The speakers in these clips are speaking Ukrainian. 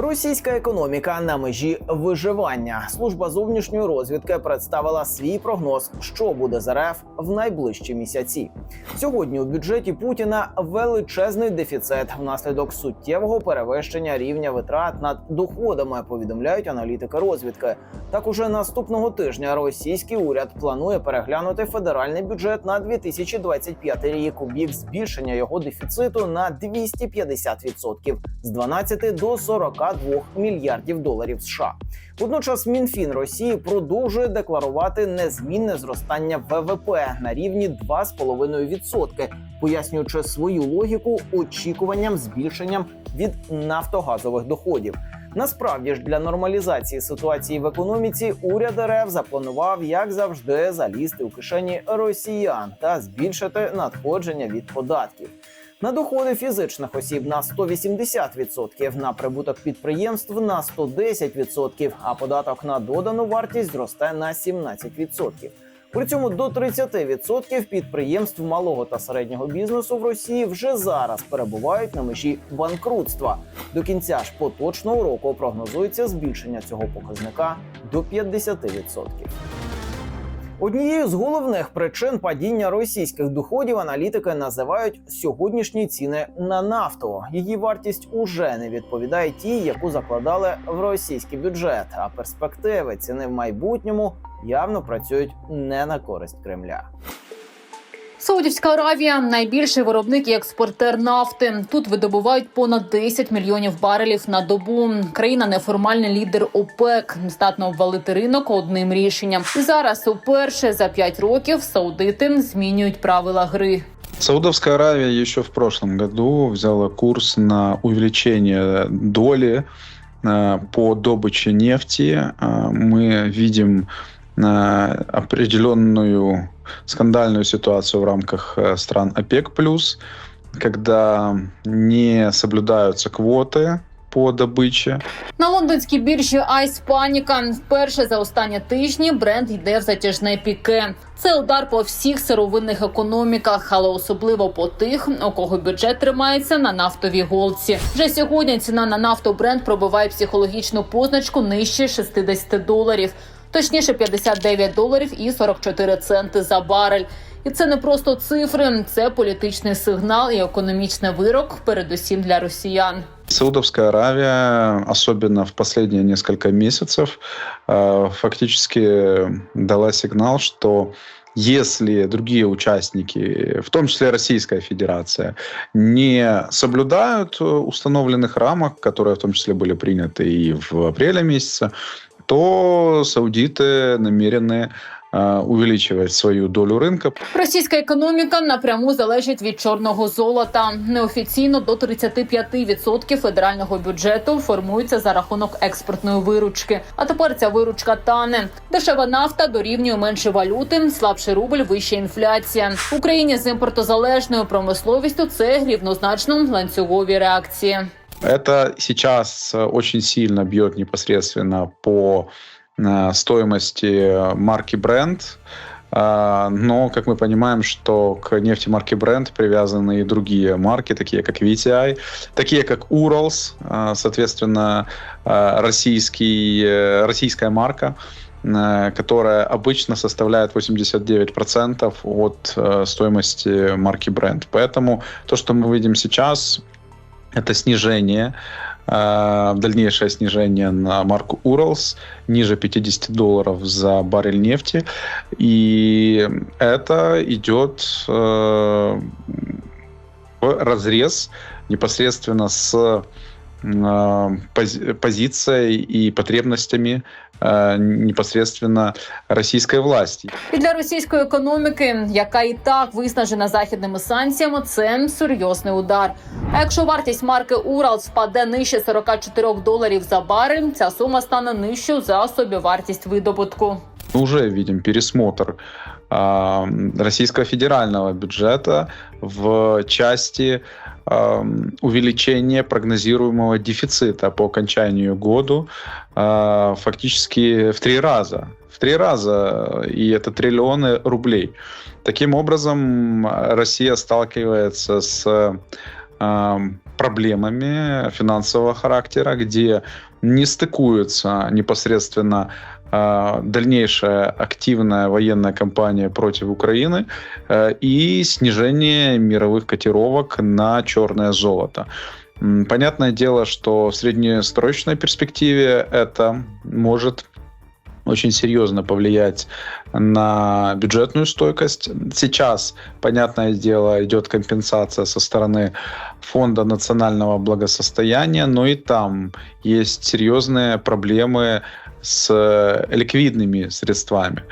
Російська економіка на межі виживання. Служба зовнішньої розвідки представила свій прогноз, що буде з РФ в найближчі місяці. Сьогодні у бюджеті Путіна величезний дефіцит внаслідок суттєвого перевищення рівня витрат над доходами. Повідомляють аналітики розвідки. Так уже наступного тижня російський уряд планує переглянути федеральний бюджет на 2025 рік у бік збільшення його дефіциту на 250% з 12 до 42 мільярдів доларів США. Водночас Мінфін Росії продовжує декларувати незмінне зростання ВВП на рівні 2,5%, пояснюючи свою логіку очікуванням збільшенням від нафтогазових доходів. Насправді ж для нормалізації ситуації в економіці уряд РФ запланував, як завжди, залізти у кишені росіян та збільшити надходження від податків. На доходи фізичних осіб на 180%, на прибуток підприємств на 110%, а податок на додану вартість зросте на 17%. При цьому до 30% підприємств малого та середнього бізнесу в Росії вже зараз перебувають на межі банкрутства. До кінця ж поточного року прогнозується збільшення цього показника до 50%. Однією з головних причин падіння російських доходів аналітики називають сьогоднішні ціни на нафту. Її вартість уже не відповідає тій, яку закладали в російський бюджет. А перспективи ціни в майбутньому явно працюють не на користь Кремля. Саудівська Аравія найбільший виробник і експортер нафти. Тут видобувають понад 10 мільйонів барелів на добу. Країна неформальний лідер ОПЕК здатна обвалити ринок одним рішенням. І зараз уперше за 5 років саудити змінюють правила гри. Саудовская Аравия еще в прошлом году взяла курс на увеличение доли э, по добыче нефти. Э, Мы видим э, определенную скандальную ситуацию в рамках э, стран ОПЕК+, когда не соблюдаются квоты по добыче. На лондонській біржі Айс Паніка вперше за останні тижні бренд йде в затяжне піке. Це удар по всіх сировинних економіках, але особливо по тих, у кого бюджет тримається на нафтовій голці. Вже сьогодні ціна на нафту бренд пробиває психологічну позначку нижче 60 доларів. Точніше 59 доларів і 44 центи за барель. І це не просто цифри, це політичний сигнал і економічний вирок, передусім для росіян. Саудовская Аравия, особенно в последние несколько месяцев, э, фактически дала сигнал, что если другие участники, в том числе Российская Федерация, не соблюдают э, установленных рамок, которые в том числе были приняты и в апреле месяце, то саудиты намерены э, увеличивать свою долю рынка. Російська економіка напряму залежить від чорного золота. Неофіційно до 35% федерального бюджету формується за рахунок експортної виручки. А тепер ця виручка тане. Дешева нафта дорівнює менше валюти, слабший рубль, вища інфляція. В Україні з імпортозалежною промисловістю це рівнозначно ланцюгові реакції. Это сейчас э, очень сильно бьет непосредственно по э, стоимости марки Brent. А, Но, как мы понимаем, что к нефти марки Brent привязаны и другие марки, такие как VTI, такие как Urals, а, соответственно, российский, э, российская марка, э, которая обычно составляет 89% от э, стоимости марки Brent. Поэтому то, что мы видим сейчас, это снижение, э, дальнейшее снижение на марку Уралс ниже 50 долларов за баррель нефти. И это идет э, в разрез непосредственно с э, пози- позицией и потребностями непосредственно российской власти. І для російської економіки, яка і так виснажена західними санкціями, це серйозний удар. А якщо вартість марки Урал спаде нижче 44 доларів за барель, ця сума стане нижчою за собівартість видобутку. Мы уже видим пересмотр а, российского федерального бюджета в части увеличения прогнозируемого дефицита по окончанию года фактически в три раза. В три раза, и это триллионы рублей. Таким образом, Россия сталкивается с проблемами финансового характера, где не стыкуются непосредственно дальнейшая активная военная кампания против Украины э, и снижение мировых котировок на черное золото. Понятное дело, что в среднесрочной перспективе это может очень серьезно повлиять на бюджетную стойкость. Сейчас, понятное дело, идет компенсация со стороны Фонда национального благосостояния, но и там есть серьезные проблемы с э, ликвидными средствами,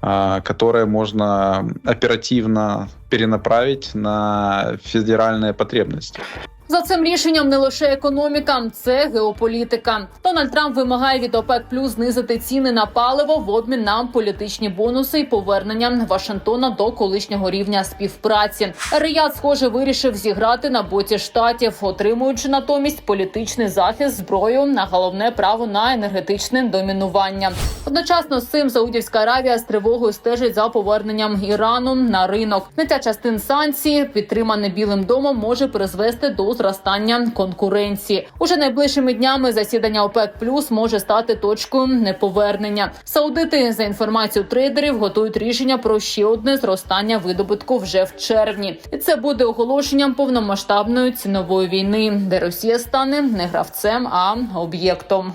а, которые можно оперативно перенаправить на федеральные потребности. За цим рішенням не лише економіка, це геополітика. Дональд Трамп вимагає від ОПЕК Плюс знизити ціни на паливо в обмін на політичні бонуси і повернення Вашингтона до колишнього рівня співпраці. Рияд, схоже, вирішив зіграти на боці штатів, отримуючи натомість політичний захист зброю на головне право на енергетичне домінування. Одночасно з цим Саудівська Аравія з тривогою стежить за поверненням Ірану на ринок. Зняття частин санкцій, підтримане Білим домом, може призвести до зростання конкуренції. Уже найближчими днями засідання ОПЕК Плюс може стати точкою неповернення. Саудити за інформацією трейдерів готують рішення про ще одне зростання видобутку вже в червні, і це буде оголошенням повномасштабної цінової війни, де Росія стане не гравцем, а об'єктом.